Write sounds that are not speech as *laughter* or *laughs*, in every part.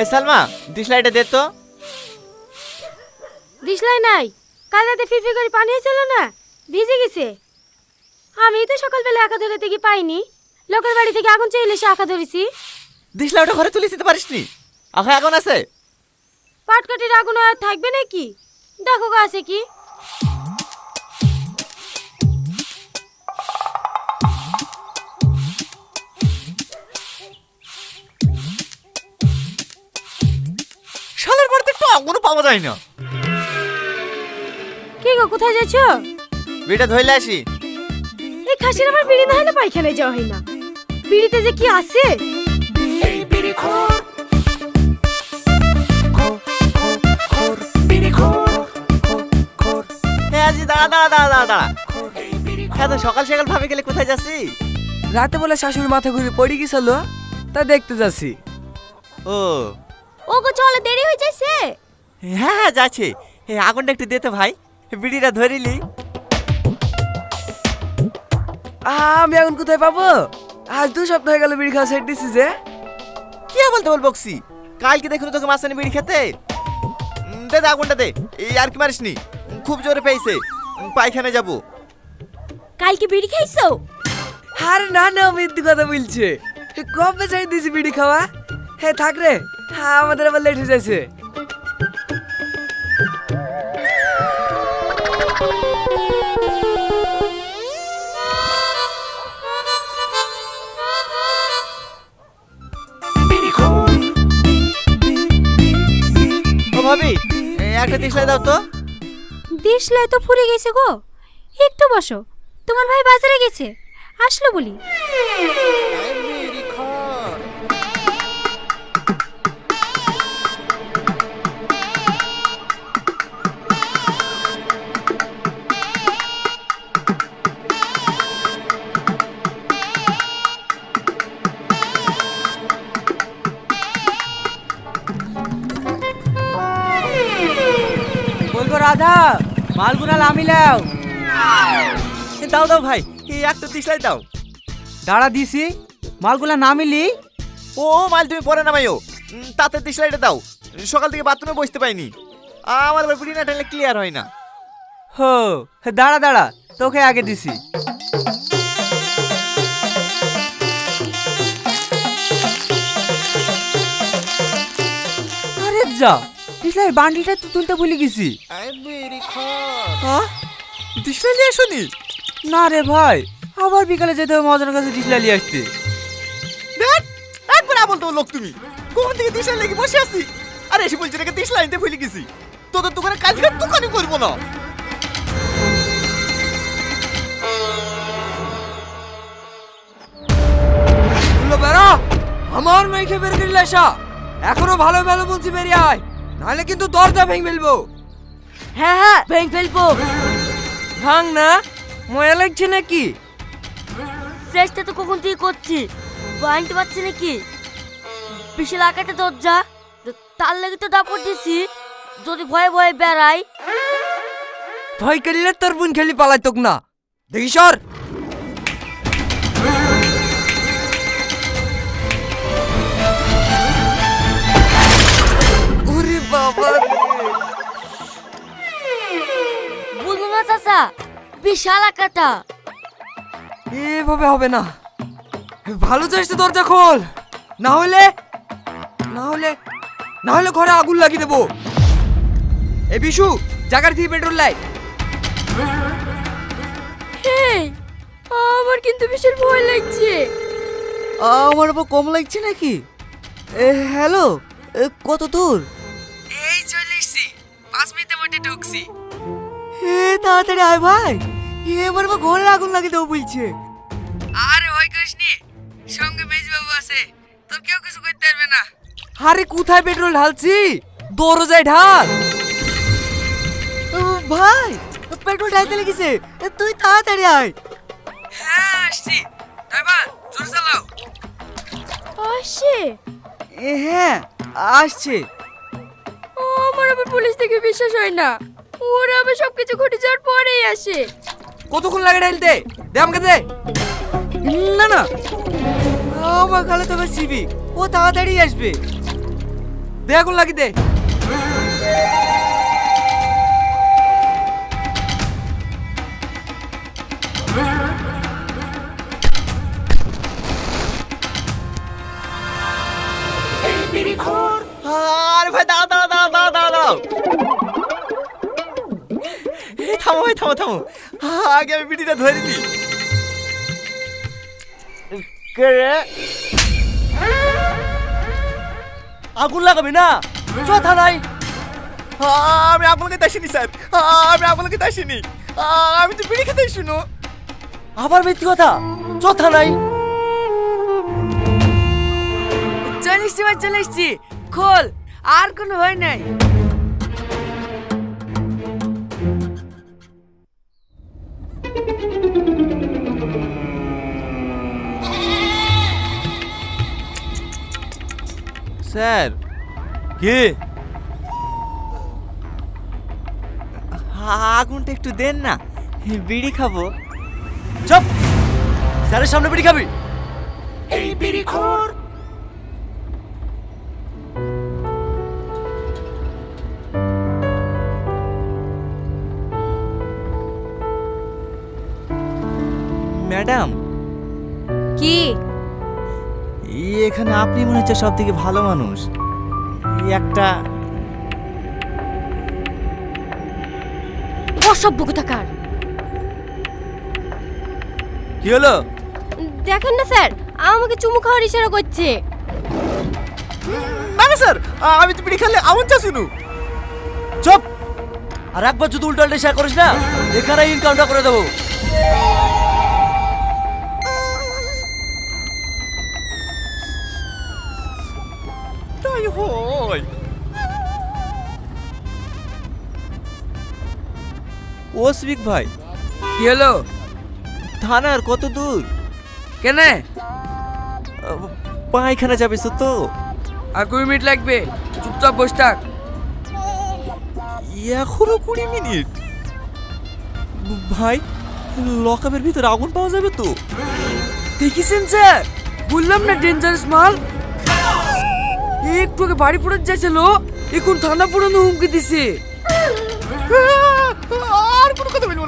এই সালমা ডিসলাইটে দে তো। দিশলাই নাই? কাল রাতে ফিরফির করে পানি হয়েছিল না? ভিজে গেছে। আমি তো সকালবেলা একা ধরে থেকে পাইনি। লোকের বাড়ি থেকে আগুন চেয়ে এসে আঁকা ধরেছি। ডিসলাইটটা ঘরে তুলে দিতে পারিস নি আখা এখন আছে? পাটকাঠির আগুন আর থাকবে নাকি? দেখো গো আছে কি? পাওয়া যায় না? কি গো কোথায় যাচ্ছ? বিটা ধইলে আসি। এই খাসির আমার বিড়ি না হলে পায়খানায় যাওয়া হয় না। বিড়িতে যে কি আছে? সকাল সকাল ভাবে গেলে কোথায় যাচ্ছি? রাতে বলে শাশুড়ি মাথা ঘুরে পড়ে গেছিল তা দেখতে যাচ্ছি। ও। ও গো চলে দেরি হয়ে যাচ্ছে হ্যাঁ হ্যাঁ যাচ্ছে। আগুনটা একটু দে তো ভাই। বিড়িটা ধরিলি। আমি এখন কোথায় পাবো? আজ দু সপ্তাহ হয়ে গেল বিড়ি খাওয়া সেট দিছি যে। কি বলতে বল বকসি? কালকে দেখুন তোকে মাছ বিড়ি খেতে। দে দে আগুনটা দে। এই আর কি মারিসনি? খুব জোরে পেয়েছে। পায়খানে যাব। কালকে বিড়ি খাইছো? আরে না না মিথ্যে কথা বলছে। কবে ছেড়ে দিছি বিড়ি খাওয়া? হ্যাঁ থাক রে। হ্যাঁ আমাদের আবার লেট হয়ে যাচ্ছে ভাবি একটা দিশলাই দাও তো। দিশলাই তো ফুরে গেছে গো। একটু বসো তোমার ভাই বাজারে গেছে। আসলো বলি। রাধা মালগুনা লামিলাও দাও দাও ভাই এই একটা দিশলাই দাও। দাঁড়া দিছি মালগুলা নামিলি? ও মাল তুমি পরে নামাইও। উম, তাতে দিশলাইটা দাও। সকাল থেকে বাথরুমে বসতে পাইনি। আমার বিড়ি না টানলে ক্লিয়ার হয় না। হো দাঁড়া দাঁড়া তোকে আগে দিছি। আরে যা ইসলাই বান্ডিলটা তো তুলতে ভুলে গেছি। হ্যাঁ? দিশলাই নিয়ে আসনি? না রে ভাই আবার বিকালে যেতে হবে মজার কাছে ডিসলাই নিয়ে আসতে। দেখ একবার আমল তো লোক তুমি। কোন থেকে দিশলাই লেগে বসে আছি? আরে এসে বলছি নাকি দিশলাই নিতে ভুলে গেছি। তোদের দোকানে কাজ করে দোকানই করব না। আমার মেয়েকে বের করে আসা। এখনও ভালো ভালো বলছি বেরিয়ে আয়। নাহলে কিন্তু দরজা ভেঙে ফেলব। হ্যাঁ হ্যাঁ ভেঙে ফেলব। ভাঙ না ময়া লাগছে নাকি? চেষ্টা তো কখন থেকে করছি বাঁধতে পারছি নাকি? বিশাল আকাটা দরজা তার লেগে তো দাপট দিছি যদি ভয়ে ভয়ে বেড়াই। ভয় করলে তোর বোন খেলি পালাই তোক না। দেখি সর। বিশাল আকাটা। এভাবে হবে না। ভালো চাইছে দরজা খোল। না হলে না হলে না হলে ঘরে আগুন লাগিয়ে দেবো। এ বিশু জাগার থেকে পেট্রোল লাই আমার কিন্তু বিশাল ভয় লাগছে। আমার আবার কম লাগছে নাকি? হ্যালো কত দূর? এই চলে এসছি। পাঁচ মিনিটের মধ্যে ঢুকছি। হে তাড়াতাড়ি আয় ভাই। এবার আবার ঘরে আগুন লাগিয়ে দেবো বলছে। আরে ওই কৃষ্ণি সঙ্গে মেজবাবু আছে তোর কেউ কিছু করতে পারবে না। আরে কোথায় পেট্রোল ঢালছি? দরজায় ঢাল। ভাই পেট্রোল ঢালতে লেগেছে। তুই তাড়াতাড়ি আয়। হ্যাঁ আসছি। ড্রাইভার জোরে চালাও। আসে হ্যাঁ আসছে। আমার আবার পুলিশ থেকে বিশ্বাস হয় না। ওরা আবার সবকিছু ঘটে যাওয়ার পরেই আসে। কতক্ষণ লাগে ঢালতে দে আমাকে দে। না না। আমার খালে তবে সিবি ও তাড়াতাড়ি আসবে। দে আগুন লাগি, দে। আরে ভাই দাও দাও দাও এই থামো ভাই, থামো থামো। আগে আমি বিড়িটা ধরে রে? আগুন লাগাবি না? কথা নাই আমি খেতে আসিনি স্যার। আমি খেতে আসিনি আমি তো বিড়ি খেতে শুনো। আবার মিথ্যে কথা? কথা নাই চলে এসছি ভাই চলে এসছি। খোল, আর কোনো হয় নাই। স্যার কি? আগুনটা একটু দেন না। বিড়ি খাব। চপ! স্যারের সামনে বিড়ি খাবি। ম্যাডাম। কি? এখানে আপনি মনে হচ্ছে সব থেকে ভালো মানুষ। এই একটা অসভ্য কোথাকার কি হলো? দেখেন না স্যার আমাকে চুমু খাওয়ার ইশারা করছে। না না স্যার আমি তো বিড়ি খেলে আমন চা শুনু চুপ! আর একবার যদি উল্টো উল্টো শেয়ার করিস না এখানে ইনকাউন্টার করে দেবো। ও সিভিক ভাই। কি হলো? থানার কত দূর? কেনে? পায়খানা যাবে তো। আর কুড়ি মিনিট লাগবে চুপচাপ বস থাক। এখনও কুড়ি মিনিট? ভাই লকআপের ভিতরে আগুন পাওয়া যাবে তো। দেখিছেন স্যার? বললাম না ডেঞ্জারাস মাল? একটু আগে বাড়ি পড়ে যাচ্ছিল এখন থানা পুরনো হুমকি দিছে।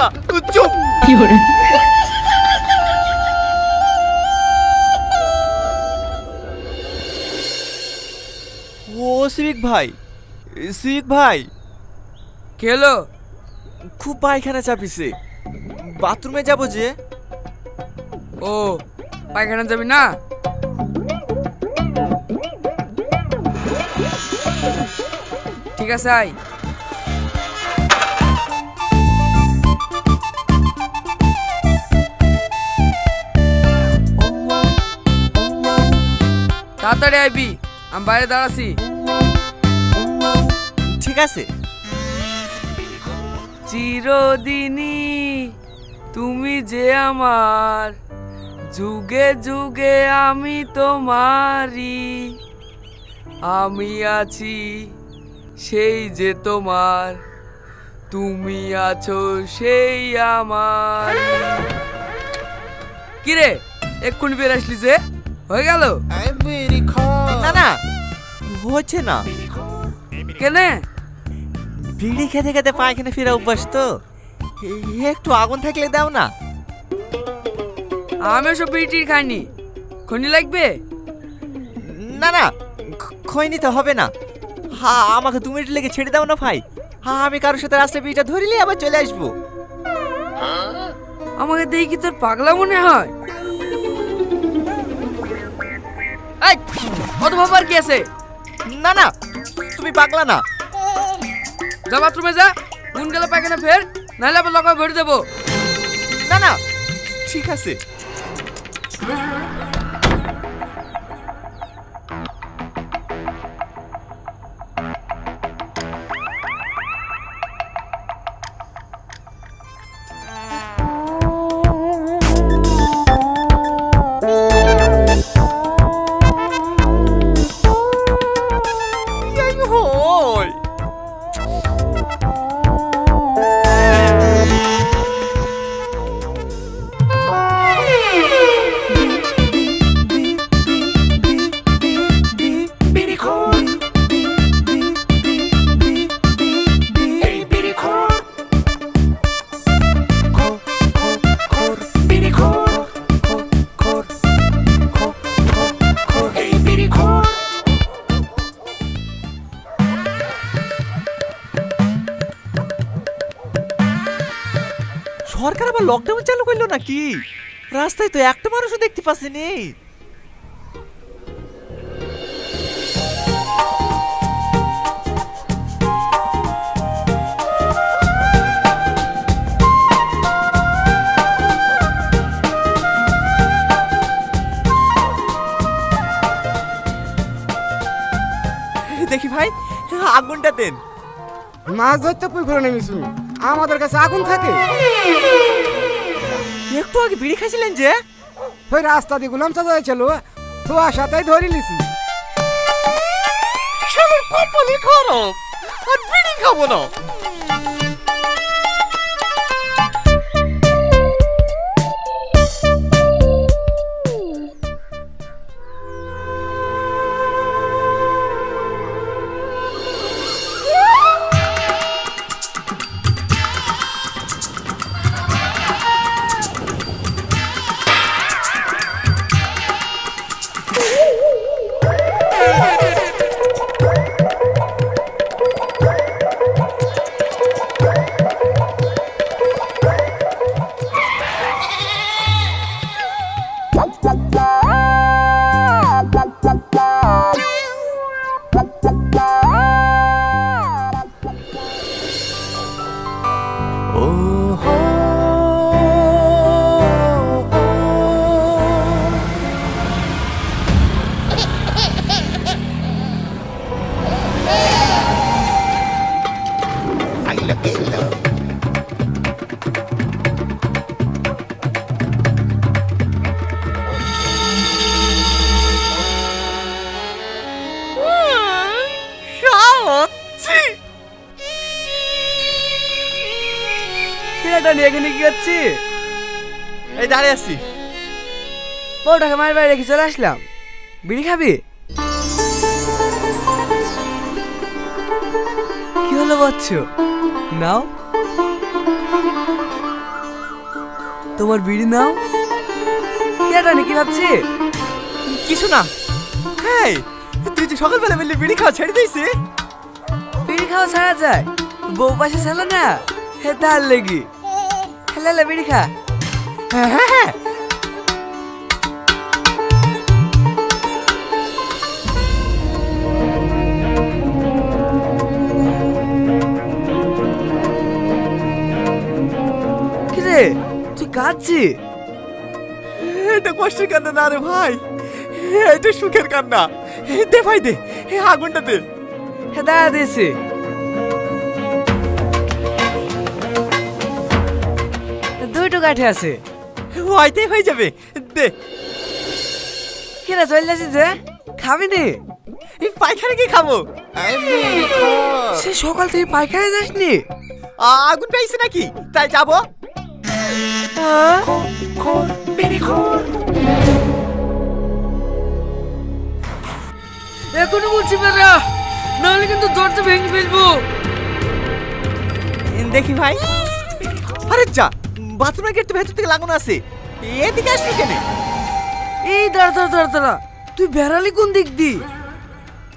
না চুপ। ও সিভিক ভাই সিভিক ভাই। কি খুব পায়খানা চাপিছে। বাথরুমে যাব যে। ও পায়খানা যাবি না? ঠিক আছে আয়। তাড়াতাড়ি আইবি আমি বাইরে দাঁড়াছি। ঠিক আছে। চিরদিনই তুমি যে আমার যুগে যুগে আমি তোমারই। আমি আছি সেই যে তোমার তুমি আছো সেই আমার। কিরে এক্ষুনি বের আসলি যে? হয়ে গেল? না না। হচ্ছে না। কেনে? বিড়ি খেতে খেতে পায়খানা ফেরা অভ্যাস তো। একটু আগুন থাকলে দাও না। আমি সব বিটির খাইনি। খনি লাগবে? না না খ- খই নিতে হবে না। হা আমাকে দু মিনিট লেগে ছেড়ে দাও না ভাই। হ্যাঁ আমি কারোর সাথে রাস্তায় বিড়িটা ধরিলে আবার চলে আসব। আমাকে দেখি তোর পাগলা মনে হয়? কত ভাবার কি আছে? না না, তুমি পাগলা না। যা বাথরুমে যা, নুন গেলে পায়খানা ফের, নাহলে আবার লকায় ভরে দেবো। না না, ঠিক আছে। লকডাউন নাকি? রাস্তায় তো একটা মানুষও দেখতে পাচ্ছিনি। দেখি ভাই, আগুনটা দেন। মাছ ধরতে পুকুরে নেমেছি। আমাদের কাছে আগুন থাকে। একটু আগে বিড়ি খাইছিলেন যে? ওই রাস্তা দিয়ে গুলাম চাচা ছিল তো সাথেই ধরে নিছি। শালার কপালে খারাপ আর বিড়ি খাব না। Oh. oh. ছেলেটা নিয়ে এখানে কি করছি? এই দাঁড়িয়ে আছি। বউটাকে মায়ের বাড়ি রেখে চলে আসলাম। বিড়ি খাবি? কি হলো বচ্চ নাও। তোমার বিড়ি নাও। কেটা নাকি ভাবছি? কিছু না। হ্যাঁ তুই যে সকালবেলা বললি বিড়ি খাওয়া ছেড়ে দিয়েছি। বিড়ি খাওয়া ছাড়া যায়। বউ পাশে ছিল না। হে তার লেগি। হেলে বিড়ি খা হ্যাঁ হ্যাঁ হ্যাঁ। কিরে তুই কাঁদছি এটা কষ্টের কান্না না রে ভাই। এটা সুখের কান্না। দে ভাই দে। আগুনটা দে। হে দাঁড়া দিয়েছি। দুইটো কাঠে আছে হয়ে যাবে। দে। কিরে চলে যাচ্ছিস যে খাবি নি। এই পায়খানা কি খাব? সে সকাল থেকে পায়খানা যাসনি? আগুন পেয়েছে নাকি? তাই যাব। এখনও বলছি নাহলে কিন্তু দরজা ভেঙে ফেলব। দেখি ভাই। আরে যা। বাথরুমের গেট তো ভেতর থেকে লাগানো আছে। এদিকে আসবি কেন? এই দাঁড়া দাঁড়া দাঁড়া দাঁড়া। তুই বেড়ালি কোন দিক দি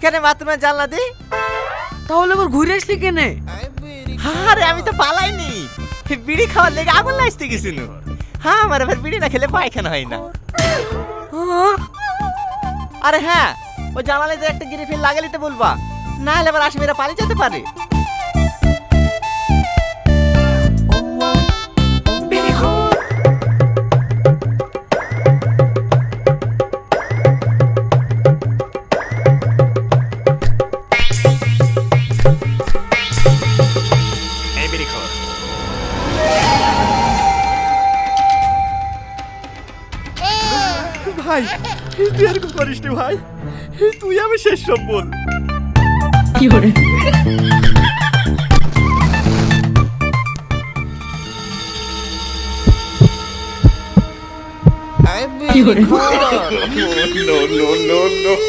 কেন বাথরুমের জানলা দি? তাহলে আবার ঘুরে আসলি কেনে? আরে আমি তো পালাইনি। বিড়ি খাওয়ার লেগে আগুন লাইতে গেছিল। হ্যাঁ আমার আবার বিড়ি না খেলে পায়খানা হয় না? আরে হ্যাঁ ও জানালে যে একটা গিরে ফিল লাগালিতে বলবা। না হলে আবার আসামিরা পালিয়ে যেতে পারে। তুই এরকম করিস নি ভাই। তুই আমি শেষ সব বল কি *laughs*